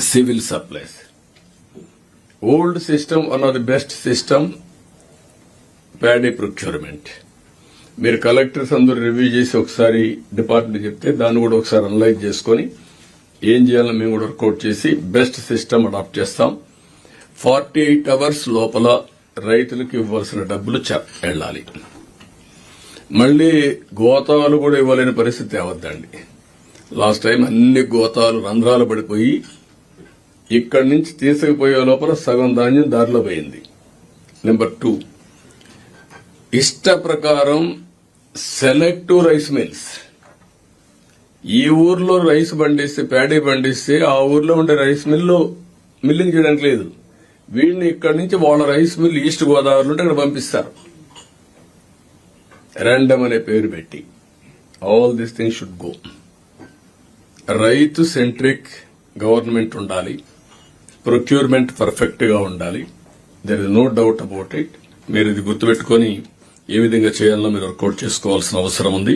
civil supplies. Old system, one of the best system, paddy procurement. మీరు collectors అందరూ review చేసి ఒకసారి department చెప్తే దాన్ని కూడా ఒకసారి అనలైజ్ చేసుకొని ఏం చేయాలో మేము కూడా వర్కౌట్ చేసి బెస్ట్ సిస్టమ్ అడాప్ట్ చేస్తాం. ఫార్టీ ఎయిట్ అవర్స్ లోపల రైతులకు ఇవ్వాల్సిన డబ్బులు వెళ్ళాలి. మళ్ళీ గోతాలు కూడా ఇవ్వలేని పరిస్థితి అవద్దండి లాస్ట్ టైం అన్ని గోతాలు రంధ్రాలు పడిపోయి ఇక్కడి నుంచి తీసుకుపోయే లోపల సగం ధాన్యం దారిలో పోయింది. నెంబర్ టూ ఇష్ట ప్రకారం సెలెక్టివ్ రైస్ మిల్స్. ఈ ఊర్లో రైస్ పండిస్తే ప్యాడీ పండిస్తే ఆ ఊర్లో ఉండే రైస్ మిల్లు మిల్లింగ్ చేయడానికి లేదు. వీడిని ఇక్కడి నుంచి వాళ్ళ రైస్ మిల్ ఈస్ట్ గోదావరి నుండి అక్కడ పంపిస్తారు. ర్యాండమ్ అనే పేరు పెట్టి. All this thing should go రైతు సెంట్రిక్ గవర్నమెంట్ ఉండాలి. ప్రొక్యూర్మెంట్ పర్ఫెక్ట్గా ఉండాలి. There is no doubt about it మీరు ఇది గుర్తుపెట్టుకొని ఏ విధంగా చేయాలో మీరు వర్కౌట్ చేసుకోవాల్సిన అవసరం ఉంది.